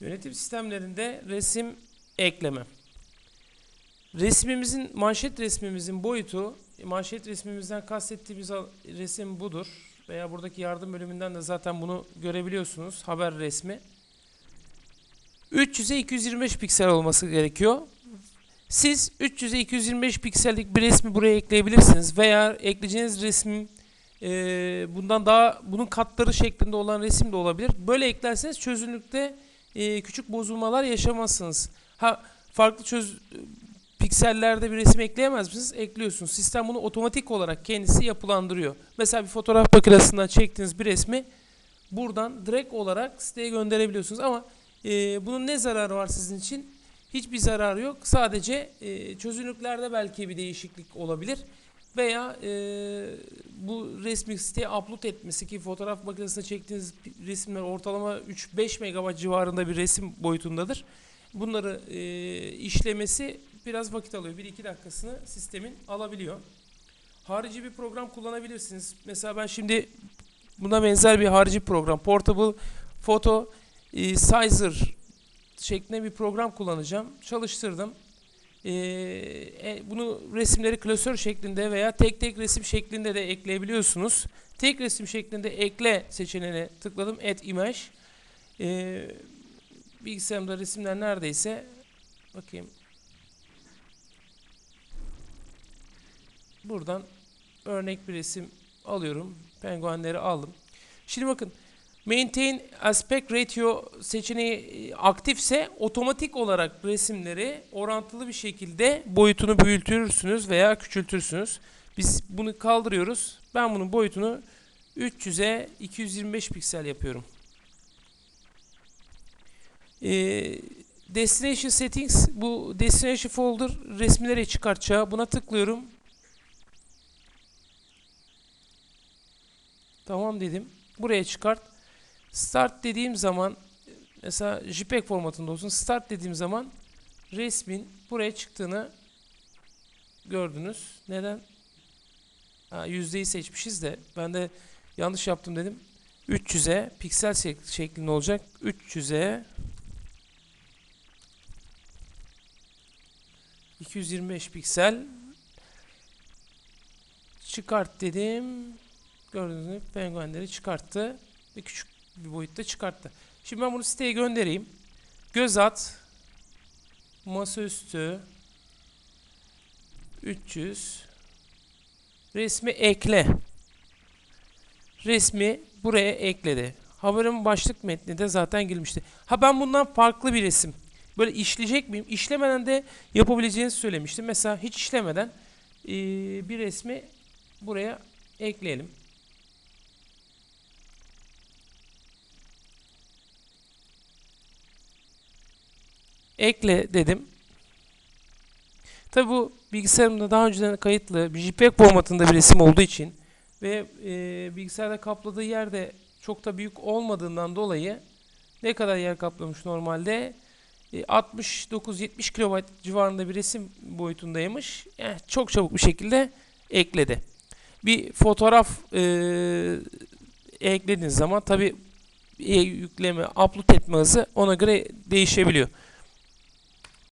Yönetim sistemlerinde resim ekleme. Resmimizin, manşet resmimizin boyutu, manşet resmimizden kastettiğimiz resim budur. Veya buradaki yardım bölümünden de zaten bunu görebiliyorsunuz. Haber resmi. 300'e 225 piksel olması gerekiyor. Siz 300'e 225 piksellik bir resmi buraya ekleyebilirsiniz. Veya ekleyeceğiniz resmin eee, bundan daha bunun katları şeklinde olan resim de olabilir. Böyle eklerseniz çözünürlükte eee, küçük bozulmalar yaşamazsınız. Ha farklı çöz piksellerde bir resim ekleyemez misiniz? Ekliyorsunuz. Sistem bunu otomatik olarak kendisi yapılandırıyor. Mesela bir fotoğraf makinesinden çektiğiniz bir resmi buradan direkt olarak siteye gönderebiliyorsunuz. Ama eee, bunun ne zararı var sizin için? Hiçbir zararı yok. Sadece eee, çözünürlüklerde belki bir değişiklik olabilir. Veya eee, bu resmi siteye upload etmesi ki fotoğraf makinesinde çektiğiniz resimler ortalama 3-5 megabayt civarında bir resim boyutundadır. Bunları eee, işlemesi biraz vakit alıyor. 1-2 dakikasını sistemin alabiliyor. Harici bir program kullanabilirsiniz. Mesela ben şimdi buna benzer bir harici program Portable Photo e, Sizer şeklinde bir program kullanacağım. Çalıştırdım. Ee, e, bunu resimleri klasör şeklinde veya tek tek resim şeklinde de ekleyebiliyorsunuz. Tek resim şeklinde ekle seçeneğine tıkladım. Add image. Ee, bilgisayarımda resimler neredeyse bakayım. Buradan örnek bir resim alıyorum. Penguenleri aldım. Şimdi bakın Maintain Aspect Ratio seçeneği e, aktifse otomatik olarak resimleri orantılı bir şekilde boyutunu büyütürsünüz veya küçültürsünüz. Biz bunu kaldırıyoruz. Ben bunun boyutunu 300'e 225 piksel yapıyorum. Ee, Destination Settings bu Destination Folder resimleri çıkartacağı. Buna tıklıyorum. Tamam dedim. Buraya çıkart. Start dediğim zaman mesela JPEG formatında olsun. Start dediğim zaman resmin buraya çıktığını gördünüz. Neden? Ha, yüzdeyi seçmişiz de ben de yanlış yaptım dedim. 300'e piksel şek- şeklinde olacak. 300'e 225 piksel çıkart dedim. Gördüğünüz gibi penguenleri çıkarttı ve küçük bir boyutta çıkarttı. Şimdi ben bunu siteye göndereyim. Göz at. Masaüstü. 300. Resmi ekle. Resmi buraya ekledi. Haberin başlık metni de zaten girmişti. Ha ben bundan farklı bir resim. Böyle işleyecek miyim? İşlemeden de yapabileceğinizi söylemiştim. Mesela hiç işlemeden bir resmi buraya ekleyelim. Ekle dedim. Tabi bu bilgisayarımda daha önceden kayıtlı bir JPEG formatında bir resim olduğu için ve e, bilgisayarda kapladığı yer de çok da büyük olmadığından dolayı ne kadar yer kaplamış normalde? E, 69-70 kilobayt civarında bir resim boyutundaymış. Yani çok çabuk bir şekilde ekledi. Bir fotoğraf e, eklediğiniz zaman tabi yükleme, upload etme hızı ona göre değişebiliyor.